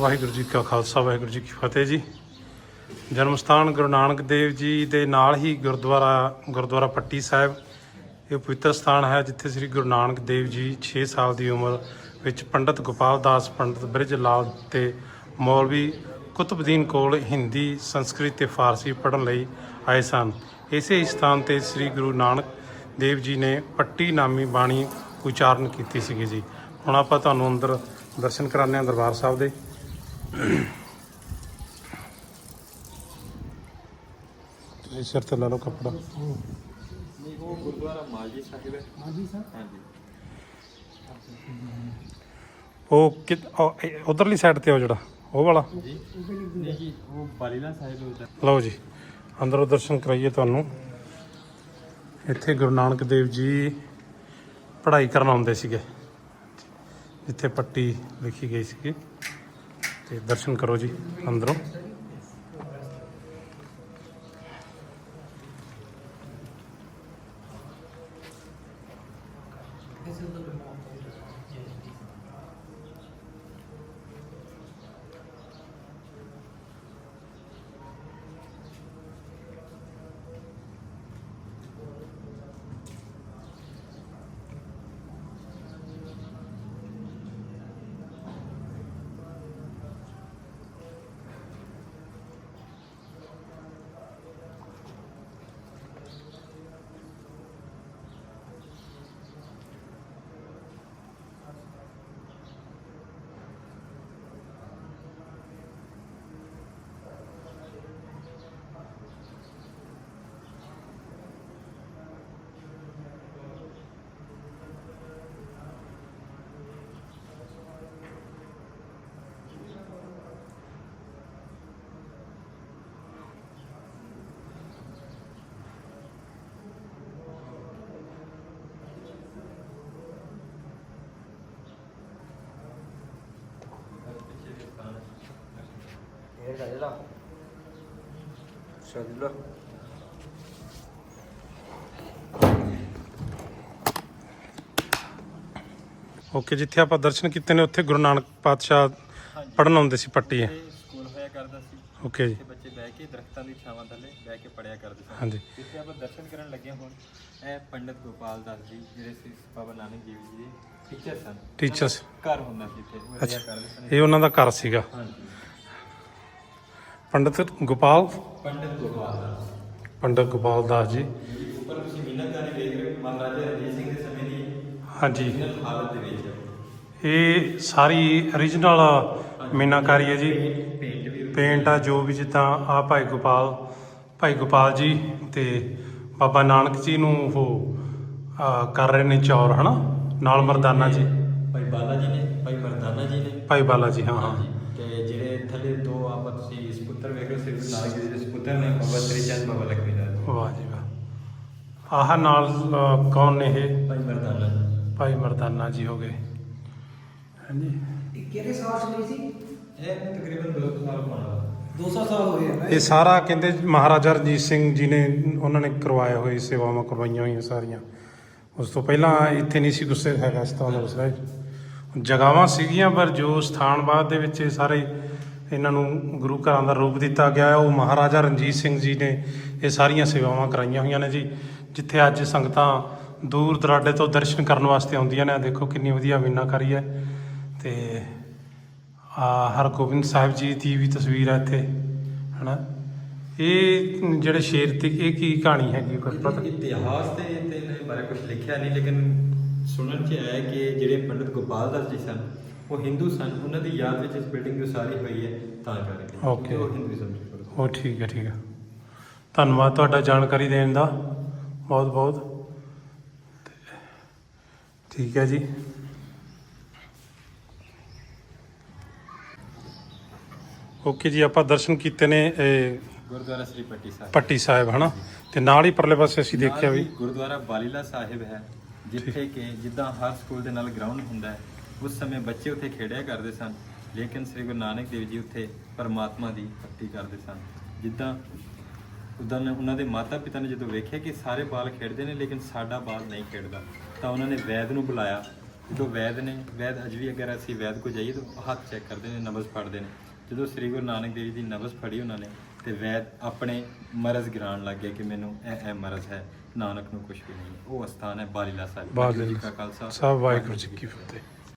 ਵਾਹਿਗੁਰੂ ਜੀ ਕਾ ਖਾਲਸਾ, ਵਾਹਿਗੁਰੂ ਜੀ ਕੀ ਫਤਿਹ ਜੀ। ਜਨਮ ਸਥਾਨ ਗੁਰੂ ਨਾਨਕ ਦੇਵ ਜੀ ਦੇ ਨਾਲ ਹੀ ਗੁਰਦੁਆਰਾ ਗੁਰਦੁਆਰਾ ਪੱਟੀ ਸਾਹਿਬ। ਇਹ ਪਵਿੱਤਰ ਸਥਾਨ ਹੈ ਜਿੱਥੇ ਸ੍ਰੀ ਗੁਰੂ ਨਾਨਕ ਦੇਵ ਜੀ 6 ਸਾਲ ਦੀ ਉਮਰ ਵਿੱਚ ਪੰਡਤ ਗੋਪਾਲ ਦਾਸ, ਪੰਡਤ ਬ੍ਰਿਜ ਲਾਲ ਤੇ ਮੌਲਵੀ ਕੁਤਬਦੀਨ ਕੋਲ ਹਿੰਦੀ, ਸੰਸਕ੍ਰਿਤ ਤੇ ਫਾਰਸੀ ਪੜ੍ਹਨ ਲਈ ਆਏ ਸਨ। ਇਸੇ ਸਥਾਨ ਤੇ ਸ੍ਰੀ ਗੁਰੂ ਨਾਨਕ ਦੇਵ ਜੀ ਨੇ ਪੱਟੀ ਨਾਮੀ ਬਾਣੀ ਉਚਾਰਨ ਕੀਤੀ ਸੀਗੀ ਜੀ। ਹੁਣ ਆਪਾਂ ਤੁਹਾਨੂੰ ਅੰਦਰ ਦਰਸ਼ਨ ਕਰਾਉਂਦੇ ਹਾਂ ਦਰਬਾਰ ਸਾਹਿਬ ਦੇ। ਤੁਸੀਂ ਸਿਰ ਤੇ ਲਾ ਲਓ ਕੱਪੜਾ। ਨਹੀਂ ਉਹ ਗੁਰਦੁਆਰਾ ਮਾਜੀ ਸਾਹਿਬ ਹੈ ਹਾਂਜੀ ਸਰ ਹਾਂਜੀ ਉਹ ਕਿ ਉਧਰਲੀ ਸਾਈਡ ਤੇ ਉਹ ਜਿਹੜਾ, ਉਹ ਵਾਲਾ? ਜੀ ਨਹੀਂ ਜੀ ਉਹ ਬਾਲੀਲਾ ਸਾਹਿਬ ਹੁੰਦਾ ਲਓ ਜੀ, ਅੰਦਰੋਂ ਦਰਸ਼ਨ ਕਰਾਈਏ ਤੁਹਾਨੂੰ। ਇੱਥੇ ਗੁਰੂ ਨਾਨਕ ਦੇਵ ਜੀ ਪੜ੍ਹਾਈ ਕਰਨ ਆਉਂਦੇ ਸੀਗੇ। ਜਿੱਥੇ ਪੱਟੀ ਲਿਖੀ ਗਈ ਸੀਗੀ। ਤੇ ਦਰਸ਼ਨ ਕਰੋ ਜੀ ਅੰਦਰੋਂ। ਇਹ ਸ਼ਾਦਿਲਾ ਓਕੇ ਜਿੱਥੇ ਆਪਾਂ ਦਰਸ਼ਨ ਕੀਤੇ ਨੇ ਉੱਥੇ ਗੁਰੂ ਨਾਨਕ ਪਾਤਸ਼ਾਹ ਪੜਨ ਆਉਂਦੇ ਸੀ ਪੱਟੀ ਇਹ ਸਕੂਲ ਹੋਇਆ ਕਰਦਾ ਸੀ। ਓਕੇ ਜੀ। ਬੱਚੇ ਬਹਿ ਕੇ ਦਰਖਤਾਂ ਦੀ ਛਾਵਾਂ ਥੱਲੇ ਬਹਿ ਕੇ ਪੜਿਆ ਕਰਦੇ ਸਨ। ਹਾਂਜੀ। ਜਿੱਥੇ ਆਪਾਂ ਦਰਸ਼ਨ ਕਰਨ ਲੱਗੇ ਹੁਣ ਇਹ ਪੰਡਿਤ ਗੋਪਾਲ ਦਾਸ ਜੀ ਜਿਹੜੇ ਸੀ ਬਾਬਾ ਨਾਨਕ ਦੇਵ ਜੀ ਦੇ ਟੀਚਰ ਸਨ। ਟੀਚਰਸ ਘਰ ਹੁੰਦਾ ਸੀ ਇੱਥੇ ਉਹ ਰਿਹਾ ਕਰਦੇ ਸਨ। ਇਹ ਉਹਨਾਂ ਦਾ ਘਰ ਸੀਗਾ। ਹਾਂਜੀ। ਪੰਡਤ ਗੋਪਾਲ? ਪੰਡਿਤ ਗੋਪਾਲ। ਪੰਡਤ ਗੋਪਾਲ ਦਾਸ ਜੀ। ਉੱਪਰ ਤੁਸੀਂ ਮੀਨਾਕਾਰੀ ਵੇਖ ਰਹੇ ਹੋ ਮਹਾਰਾਜਾ ਰਣਜੀਤ ਸਿੰਘ ਦੇ ਸਮੇਂ ਦੀ ਹਾਂਜੀ। ਹਾਲਤ ਦੇ ਵਿੱਚ। ਇਹ ਸਾਰੀ origignal ਮੀਨਾਕਾਰੀ ਹੈ ਜੀ। ਪੇਂਟ ਆ ਜੋ ਵੀ ਜਿੱਦਾਂ ਆ ਭਾਈ ਗੋਪਾਲ ਭਾਈ ਗੋਪਾਲ ਜੀ ਤੇ ਬਾਬਾ ਨਾਨਕ ਜੀ ਨੂੰ ਉਹ ਕਰ ਰਹੇ ਨੇ ਚੌਰ ਹਨਾ? ਨਾਲ ਮਰਦਾਨਾ ਜੀ। ਭਾਈ ਬਾਲਾ ਜੀ ਨੇ ਭਾਈ ਮਰਦਾਨਾ ਜੀ ਨੇ। ਭਾਈ ਬਾਲਾ ਜੀ ਹਾਂ ਹਾਂ। ਤੇ ਜਿਹੜੇ ਥੱਲੇ ਦੋ ਆਪਾਂ ਤੁਸੀਂ ਸਪੁੱਤਰ ਵੇਖ ਰਹੇ ਹੋ ਸਿਰ ਜੀ ਦੇ ਸਪੁੱਤਰ ਨੇ ਬਾਬਾ ਤ੍ਰਿਚੰਦ ਬਾਬਾ ਲక్ష్ਮੀ ਦਾਸ ਵਾਹ ਜੀ ਵਾਹ। ਆਹ ਨਾਲ ਕੌਣ ਨੇ ਇਹ? ਭਾਈ ਮਰਦਾਨਾ ਜੀ। ਭਾਈ ਮਰਦਾਨਾ ਜੀ ਹੋ ਗਏ। ਹਾਂਜੀ। ਇਹ ਕਿਹੜੇ ਸਾਲ ਚ ਲਈ ਸੀ? ਇਹ ਤਕਰੀਬਨ 200 ਸਾਲ ਪੁਰਾਣਾ। 200 ਸਾਲ ਹੋ ਗਏ ਇਹ? ਸਾਰਾ ਕਹਿੰਦੇ ਮਹਾਰਾਜਾ ਰਣਜੀਤ ਸਿੰਘ ਜੀ ਨੇ ਉਹਨਾਂ ਨੇ ਕਰਵਾਇਆ ਹੋਈ ਸੇਵਾਵਾਂ ਕਰਵਾਈਆਂ ਹੋਈਆਂ ਸਾਰੀਆਂ। ਉਸ ਤੋਂ ਪਹਿਲਾਂ ਇੱਥੇ ਨਹੀਂ ਸੀ ਗੁੱਸੇ ਹੈਗਾ ਇਸ ਤਰ੍ਹਾਂ ਦਾ ਜਗਾਵਾਂ ਸੀਗੀਆਂ ਪਰ ਜੋ ਸਥਾਨ ਬਾਅਦ ਦੇ ਵਿੱਚ ਇਹ ਸਾਰੇ ਇਹਨਾਂ ਨੂੰ ਗੁਰੂ ਘਰਾਂ ਦਾ ਰੂਪ ਦਿੱਤਾ ਗਿਆ ਹੈ, ਉਹ ਮਹਾਰਾਜਾ ਰਣਜੀਤ ਸਿੰਘ ਜੀ ਨੇ ਇਹ ਸਾਰੀਆਂ ਸੇਵਾਵਾਂ ਕਰਾਈਆਂ ਹੋਈਆਂ ਨੇ ਜੀ ਜਿੱਥੇ ਅੱਜ ਸੰਗਤਾਂ ਦੂਰ ਦਰਾਡੇ ਤੋਂ ਦਰਸ਼ਨ ਕਰਨ ਵਾਸਤੇ ਆਉਂਦੀਆਂ ਨੇ। ਦੇਖੋ ਕਿੰਨੀ ਵਧੀਆ ਮੀਨਾਕਾਰੀ ਹੈ। ਤੇ ਆ ਹਰਗੋਬਿੰਦ ਸਾਹਿਬ ਜੀ ਦੀ ਵੀ ਤਸਵੀਰ ਹੈ ਇੱਥੇ ਹਨਾ? ਇਹ ਜਿਹੜੇ ਸ਼ੇਰ ਤੇ ਇਹ ਕੀ ਕਹਾਣੀ ਹੈਗੀ ਕੁਝ ਪਤਾ? ਇਤਿਹਾਸ ਤੇ ਤੇ ਇਹਨਾਂ ਬਾਰੇ ਕੁਝ ਲਿਖਿਆ ਨਹੀਂ ਲੇਕਿਨ ਸੁਣਨ ਚ ਆਇਆ ਕਿ ਜਿਹੜੇ ਪੰਡਿਤ ਗੋਪਾਲ ਦਾਸ ਜੀ ਸਨ ਉਹ ਹਿੰਦੂ ਸਨ ਉਹਨਾਂ ਦੀ ਯਾਦ ਵਿੱਚ ਇਸ ਬਿਲਡਿੰਗ ਦੀ ਉਸਾਰੀ ਹੋਈ ਹੈ ਤਾਂ ਕਰਕੇ Okay. ਉਹ ਹਿੰਦੂਇਜ਼ਮ ਚ ਪੜ੍ਹਦੇ ਉਹ ਠੀਕ ਹੈ ਠੀਕ ਹੈ। ਧੰਨਵਾਦ ਤੁਹਾਡਾ ਜਾਣਕਾਰੀ ਦੇਣ ਦਾ। ਬਹੁਤ ਬਹੁਤ। ਤੇ ਠੀਕ ਹੈ ਜੀ। ਓਕੇ ਜੀ ਆਪਾਂ ਦਰਸ਼ਨ ਕੀਤੇ ਨੇ ਇਹ ਗੁਰਦੁਆਰਾ ਸ੍ਰੀ ਪੱਟੀ ਸਾਹਿਬ। ਪੱਟੀ ਸਾਹਿਬ ਹਨਾ? ਤੇ ਨਾਲ ਹੀ ਪਰਲੇ ਪਾਸੇ ਅਸੀਂ ਦੇਖਿਆ ਨਾਲ ਵੀ ਹੀ ਗੁਰਦੁਆਰਾ ਬਾਲੀਲਾ ਸਾਹਿਬ ਹੈ। ਜਿੱਥੇ ਕਿ ਜਿੱਦਾਂ ਹਰ ਸਕੂਲ ਦੇ ਨਾਲ ਗਰਾਊਂਡ ਹੁੰਦਾ ਹੈ, ਉਸ ਸਮੇਂ ਬੱਚੇ ਉੱਥੇ ਖੇਡਿਆ ਕਰਦੇ ਸਨ, ਲੇਕਿਨ ਸ੍ਰੀ ਗੁਰੂ ਨਾਨਕ ਦੇਵ ਜੀ ਉੱਥੇ ਪਰਮਾਤਮਾ ਦੀ ਭਗਤੀ ਕਰਦੇ ਸਨ। ਜਿੱਦਾਂ ਉਦਾਂ ਉਹਨਾਂ ਦੇ ਮਾਤਾ ਪਿਤਾ ਨੇ ਜਦੋਂ ਵੇਖਿਆ ਕਿ ਸਾਰੇ ਬਾਲ ਖੇਡਦੇ ਨੇ, ਲੇਕਿਨ ਸਾਡਾ ਬਾਲ ਨਹੀਂ ਖੇਡਦਾ, ਤਾਂ ਉਹਨਾਂ ਨੇ ਵੈਦ ਨੂੰ ਬੁਲਾਇਆ। ਜਦੋਂ ਵੈਦ ਨੇ, ਵੈਦ ਅਜ ਵੀ ਅਗਰ ਅਸੀਂ ਵੈਦ ਕੋ ਜਾਈਏ ਤਾਂ ਹੱਥ ਚੈੱਕ ਕਰਦੇ ਨੇ, ਨਬਜ਼ ਫੜਦੇ ਨੇ। ਜਦੋਂ ਸ੍ਰੀ ਗੁਰੂ ਨਾਨਕ ਦੇਵ ਜੀ ਨਬਜ਼ ਫੜੀ ਉਹਨਾਂ ਨੇ, ਤੇ ਵੈਦ ਆਪਣੇ ਮਰਜ਼ ਗਿਰਾਣ ਲੱਗ ਗਿਆ ਕਿ ਮੈਨੂੰ ਇਹ ਇਹ ਮਰਜ਼ ਹੈ। ਨਾਨਕ ਨੂੰ ਕੁਝ ਵੀ ਨਹੀਂ। ਉਹ ਅਸਥਾਨ ਹੈ ਬਾਲੀਲਾ ਸਾਹਿਬ। ਵਾਹਿਗੁਰੂ ਜੀ ਕਾ ਖਾਲਸਾ। ਸਾਹਿਬ ਵਾਹਿਗੁਰੂ ਜੀ ਕੀ ਫਤਿਹ।